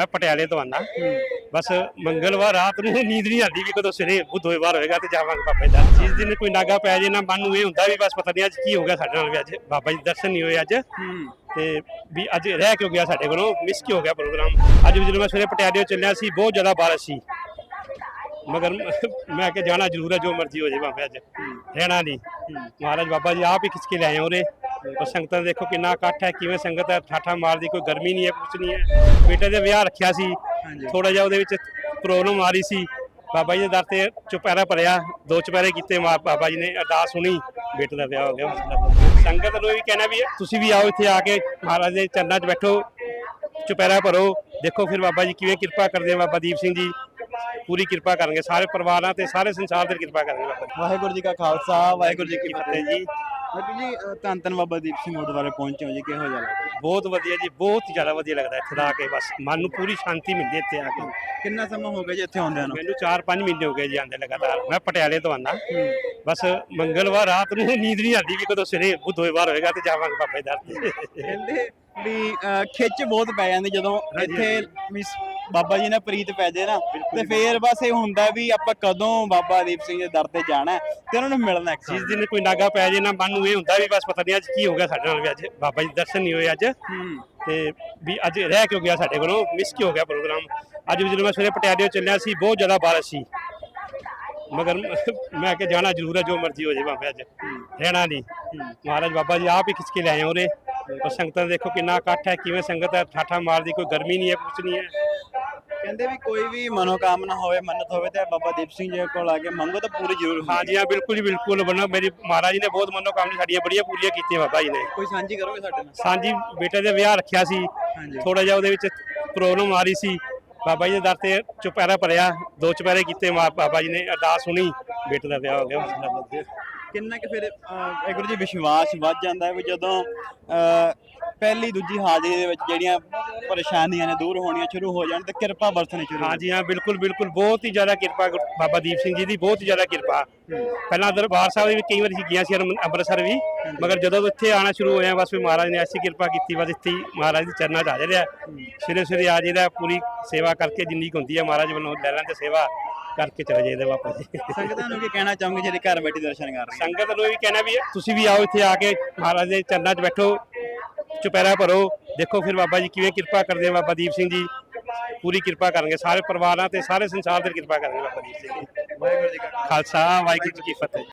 ਮੈਂ ਪਟਿਆਲੇ ਤੋਂ ਆਂਦਾ ਬਸ ਮੰਗਲਵਾਰ ਰਾਤ ਨੂੰ ਨੀਂਦ ਨਹੀਂ ਆਉਂਦੀ ਵੀ ਕਦੋਂ ਸਵੇਰੇ ਬੁੱਧਵਾਰ ਹੋਏਗਾ ਤੇ ਜਾਵਾਂਗੇ ਬਾਬਾ ਜੀ ਦਾ। ਜਿਸ ਦਿਨ ਕੋਈ ਨਾਗਾ ਪੈ ਜੇ, ਨਾ ਮਨ ਨੂੰ ਇਹ ਹੁੰਦਾ ਵੀ ਬਸ ਪਤਾ ਨਹੀਂ ਅੱਜ ਕੀ ਹੋ ਗਿਆ ਸਾਡੇ ਨਾਲ ਵੀ ਅੱਜ। ਬਾਬਾ ਜੀ ਦਰਸ਼ਨ ਨਹੀਂ ਹੋਏ ਅੱਜ। ਤੇ ਵੀ ਅੱਜ ਰਹਿ ਕਿਉਂ ਗਿਆ ਸਾਡੇ ਕੋਲੋਂ? ਮਿਸ ਕਿਉਂ ਹੋ ਗਿਆ ਪ੍ਰੋਗਰਾਮ ਅੱਜ ਵੀ ਜਦੋਂ ਮੈਂ ਸਵੇਰੇ ਪਟਿਆਲੇ ਚੱਲਿਆ ਸੀ, ਬਹੁਤ ਜ਼ਿਆਦਾ ਬਾਰਿਸ਼ ਸੀ। ਮਗਰ ਮੈਂ ਕਿ ਜਾਣਾ ਜ਼ਰੂਰ ਹੈ, ਜੋ ਮਰਜ਼ੀ ਹੋ ਜਾਵੇ ਬਾਬਾ ਅੱਜ। ਰਹਿਣਾ ਨਹੀਂ। ਮਹਾਰਾਜ ਬਾਬਾ ਜੀ ਆਪ ਹੀ ਖਿੱਚ ਕੇ ਲੈ ਆਏ ਉਰੇ। ਔਰ ਸੰਗਤਾਂ ਦੇਖੋ ਕਿੰਨਾ ਇਕੱਠ ਹੈ ਕਿਵੇਂ ਸੰਗਤ ਹੈ ਠਾਠਾ ਮਾਰਦੀ ਕੋਈ ਗਰਮੀ ਨਹੀਂ ਹੈ ਕੁਝ ਨਹੀਂ ਹੈ। ਬੇਟੇ ਦੇ ਵਿਆਹ ਰੱਖਿਆ ਸੀ ਥੋੜਾ ਜਿਹਾ ਉਹਦੇ ਵਿੱਚ ਪ੍ਰੋਬਲਮ ਆ ਰਹੀ ਸੀ। ਬਾਬਾ ਜੀ ਦੇ ਦਰ ਤੇ ਚੁਪਹਿਰਾ ਭਰਿਆ ਦੋ ਚੁਪਹਿਰੇ ਕੀਤੇ ਬਾਬਾ ਜੀ ਨੇ ਅਰਦਾਸ ਸੁਣੀ ਬੇਟੇ ਦਾ ਵਿਆਹ ਹੋ ਗਿਆ। ਸੰਗਤ ਨੂੰ ਵੀ ਕਹਿਣਾ ਵੀ ਤੁਸੀਂ ਵੀ ਆਓ ਇੱਥੇ ਆ ਕੇ ਮਹਾਰਾਜ ਦੇ ਚਰਨਾਂ 'ਚ ਬੈਠੋ ਚੁਪਹਿਰਾ ਭਰੋ। ਦੇਖੋ ਫਿਰ ਬਾਬਾ ਜੀ ਕਿਵੇਂ ਕਿਰਪਾ ਕਰਦੇ ਆ ਬਾਬਾ ਦੀਪ ਸਿੰਘ ਜੀ। ਪੂਰੀ ਕਿਰਪਾ ਕਰਨਗੇ ਸਾਰੇ ਪਰਿਵਾਰਾਂ ਤੇ ਸਾਰੇ ਸੰਸਾਰ ਤੇ ਕਿਰਪਾ ਕਰਨਗੇ ਵਾਹਿਗੁਰੂ ਜੀ ਕਾ ਖਾਲਸਾ ਵਾਹਿਗੁਰੂ ਜੀ ਕੀ ਫਤਿਹ ਜੀ। ਬਾਬੂ ਜੀ ਅ, ਧੰਨ ਧੰਨ ਬਾਬਾ ਦੀਪ ਸਿੰਘ ਗੁਰਦੁਆਰੇ ਪਹੁੰਚੇ ਹੋ ਜੀ ਕਿਹੋ ਜਿਹਾ ਲੱਗਦਾ? ਬਹੁਤ ਵਧੀਆ ਜੀ ਬਹੁਤ ਜ਼ਿਆਦਾ ਵਧੀਆ ਲੱਗਦਾ ਇੱਥੇ ਆ ਕੇ ਬਸ ਮਨ ਨੂੰ ਪੂਰੀ ਸ਼ਾਂਤੀ ਮਿਲਦੀ ਹੈ ਇੱਥੇ ਆ ਕੇ। ਕਿੰਨਾ ਸਮਾਂ ਹੋ ਗਿਆ ਜੀ ਇੱਥੇ ਆਉਂਦਿਆਂ ਨੂੰ? ਮੈਨੂੰ 4-5 ਮਹੀਨੇ ਹੋ ਗਏ ਜੀ ਆਂਦੇ ਲਗਾਤਾਰ ਮੈਂ ਪਟਿਆਲੇ ਤੋਂ ਆਂਦਾ ਬਸ ਮੰਗਲਵਾਰ ਰਾਤ ਨੂੰ ਨੀਂਦ ਨਹੀਂ ਆਉਂਦੀ ਵੀ ਕਦੋਂ ਸਵੇਰੇ ਬੁੱਧਵਾਰ ਹੋਏਗਾ ਤੇ ਜਾਵਾਂਗੇ ਬਾਬਾ ਦਰ ਤੇ ਕਹਿੰਦੇ ਵੀ ਅ, ਖਿੱਚ ਬਹੁਤ ਪੈ ਜਾਂਦੀ ਜਦੋਂ ਇੱਥੇ ਵੀ ਸ- ਬਾਬਾ ਜੀ ਨਾਲ ਪ੍ਰੀਤ ਪੈ ਜੇ ਨਾ ਤੇ ਫੇਰ ਬਸ ਇਹ ਹੁੰਦਾ ਵੀ ਆਪਾਂ ਕਦੋਂ ਬਾਬਾ ਦੀਪ ਸਿੰਘ ਦੇ ਦਰ ਤੇ ਜਾਣਾ ਹੈ ਤੇ ਉਹਨਾਂ ਨੂੰ ਮਿਲਣਾ ਹੈ ਜਿਸ ਦਿਨ ਕੋਈ ਨਾਗਾ ਪੈ ਜੇ ਨਾ ਮਨ ਨੂੰ ਇਹ ਹੁੰਦਾ ਵੀ ਬਸ ਪਤਾ ਨਹੀਂ ਅੱਜ ਕੀ ਹੋ ਗਿਆ ਸਾਡੇ ਨਾਲ ਵੀ ਅੱਜ। ਬਾਬਾ ਜੀ ਦੇ ਦਰਸ਼ਨ ਨਹੀਂ ਹੋਏ ਅੱਜ। ਤੇ ਵੀ ਅੱਜ ਰਹਿ ਕਿਉਂ ਗਿਆ ਸਾਡੇ ਕੋਲੋਂ ਮਿਸ ਕਿਉਂ ਹੋ ਗਿਆ ਪ੍ਰੋਗਰਾਮ ਅੱਜ ਵੀ ਜਦੋਂ ਮੈਂ ਸਵੇਰੇ ਪਟਿਆਲੇ ਚੱਲਿਆ ਸੀ ਬਹੁਤ ਜ਼ਿਆਦਾ ਬਾਰਿਸ਼ ਸੀ। ਮਗਰ ਮੈਂ ਕਿ ਜਾਣਾ ਜ਼ਰੂਰ ਹੈ ਜੋ ਮਰਜ਼ੀ ਹੋ ਬਾਬਾ ਅੱਜ। ਰਹਿਣਾ ਨਹੀਂ ਮਹਾਰਾਜ ਬਾਬਾ ਜੀ ਆਪ ਹੀ ਖਿੱਚ ਕੇ ਲੈ ਆਏ ਉਰੇ। ਔਰ ਸੰਗਤਾਂ ਦੇਖੋ ਕਿੰਨਾ ਇਕੱਠ ਹੈ ਕਿਵੇਂ ਸੰਗਤ ਹੈ ਠਾਠਾ ਮਾਰਦੀ ਕੋਈ ਗਰਮੀ ਨਹੀਂ ਹੈ ਕੁਝ ਨਹੀਂ ਹੈ। ਕਹਿੰਦੇ ਵੀ ਕੋਈ ਵੀ ਮਨੋਕਾਮਨਾ ਹੋਵੇ ਮੰਨਤ ਹੋਵੇ ਤੇ ਬਾਬਾ ਦੀਪ ਸਿੰਘ ਜੀ ਕੋਲ ਆ ਕੇ ਮੰਗੋ ਤਾਂ ਪੂਰੀ ਜ਼ਰੂਰ ਹੈ। ਹਾਂਜੀ ਹਾਂ ਬਿਲਕੁਲ ਜੀ ਬਿਲਕੁਲ। ਬਣਾ ਮੇਰੀ ਮਹਾਰਾਜ ਜੀ ਨੇ ਬਹੁਤ ਮਨੋਕਾਮਨਾ ਸਾਡੀਆਂ ਬੜੀਆਂ ਪੂਰੀਆਂ ਕੀਤੀਆਂ ਬਾਬਾ ਜੀ ਨੇ। ਕੋਈ ਸਾਂਝੀ ਕਰੋਗੇ ਸਾਡੇ ਨਾਲ? ਸਾਂਝੀ ਬੇਟੇ ਦੇ ਵਿਆਹ ਰੱਖਿਆ ਸੀ। ਥੋੜਾ ਜਿਹਾ ਉਹਦੇ ਵਿੱਚ ਪ੍ਰੋਬਲਮ ਆ ਰਹੀ ਸੀ। ਬਾਬਾ ਜੀ ਦੇ ਦਰ ਤੇ ਚੁਪਹਿਰਾ ਭਰਿਆ ਦੋ ਚੁਪਹਿਰੇ ਕੀਤੇ ਮਾ- ਬਾਬਾ ਜੀ ਨੇ ਅਰਦਾਸ ਸੁਣੀ ਬੇਟੇ ਦਾ ਵਿਆਹ ਹੋ ਗਿਆ। ਮਸਲਾ ਬੱਦੇ ਕਿੰਨਾ ਕਿ ਫਿਰ ਵਾਹਿਗੁਰੂ ਜੀ ਵਿਸ਼ਵਾਸ ਵੱਧ ਜਾਂਦਾ ਹੈ ਵੀ ਜਦੋਂ ਪਹਿਲੀ ਦੂਜੀ ਹਾਜ਼ਰੀ ਦੇ ਵਿੱਚ ਜਿਹੜੀਆਂ ਪਰੇਸ਼ਾਨੀਆਂ ਨੇ ਦੂਰ ਹੋਣੀਆਂ ਸ਼ੁਰੂ ਹੋ ਜਾਣ ਤੇ ਕਿਰਪਾ ਵਰਤਣੀ ਸ਼ੁਰੂ ਹੋ ਹਾਂਜੀ ਹਾਂ ਬਿਲਕੁਲ ਬਿਲਕੁਲ। ਬਹੁਤ ਹੀ ਜ਼ਿਆਦਾ ਕਿਰਪਾ ਗੁਰ- ਬਾਬਾ ਦੀਪ ਸਿੰਘ ਜੀ ਦੀ ਬਹੁਤ ਹੀ ਜ਼ਿਆਦਾ ਕਿਰਪਾ। ਪਹਿਲਾਂ ਦਰਬਾਰ ਸਾਹਿਬ ਦੇ ਵੀ ਕਈ ਵਾਰੀ ਅਸੀਂ ਗਿਆ ਸੀ ਅੰਮ੍ਰਿ- ਅੰਮ੍ਰਿਤਸਰ ਵੀ ਮਗਰ ਜਦੋਂ ਇੱਥੇ ਆਣਾ ਸ਼ੁਰੂ ਹੋਇਆ ਬਸ ਵੀ ਮਹਾਰਾਜ ਨੇ ਐਸੀ ਕਿਰਪਾ ਕੀਤੀ ਬਸ ਇੱਥੇ ਹੀ ਮਹਾਰਾਜ ਦੀ ਚਰਨਾਂ 'ਚ ਆ ਆ ਸਵੇਰੇ ਸਵੇਰੇ ਆ ਜਾਈਦਾ ਪੂਰੀ ਸੇਵਾ ਕਰਕੇ ਜਿੰਨੀ ਕੁ ਹੁੰਦੀ ਹੈ ਮਹਾਰਾਜ ਵੱਲੋਂ ਲੈ ਲੈਂਦੇ ਸੇਵਾ ਕਰਕੇ ਚਲੇ ਜਾਈਦਾ ਵਾਪਸ ਜੀ। ਸੰਗਤਾਂ ਨੂੰ ਕੀ ਕਹਿਣਾ ਚਾਹੋਗੇ ਜਿਹੜੇ ਘਰ ਬੈਠੇ ਦਰਸ਼ਨ ਕਰ ਰਹੇ ਸੰਗਤ ਨੂੰ ਵੀ ਕਹਿਣਾ ਵੀ ਤੁਸੀਂ ਵੀ ਆਓ ਇੱਥੇ ਆ ਕੇ ਮਹਾਰਾਜ ਦੇ ਚਰਨਾਂ 'ਚ ਬੈਠੋ ਚੁਪਹਿਰਾ ਭਰੋ ਦੇਖੋ ਫਿਰ ਬਾਬਾ ਜੀ ਕਿਵੇਂ ਕਿਰਪਾ ਕਰਦੇ ਆ ਬਾਬਾ ਦੀਪ ਸਿੰਘ ਜੀ। ਪੂਰੀ ਕਿਰਪਾ ਕਰਨਗੇ, ਸਾਰੇ ਪਰਿਵਾਰਾਂ ਤੇ, ਸਾਰੇ ਸੰਸਾਰ ਤੇ ਕਿਰਪਾ ਕਰਨਗੇ ਬਾਬਾ ਦੀਪ ਸਿੰਘ ਜੀ। ਵਾਹਿਗੁਰੂ ਜੀ ਕਾ ਖਾਲਸਾ, ਵਾਹਿਗੁਰੂ ਜੀ ਕੀ ਫਤਿਹ।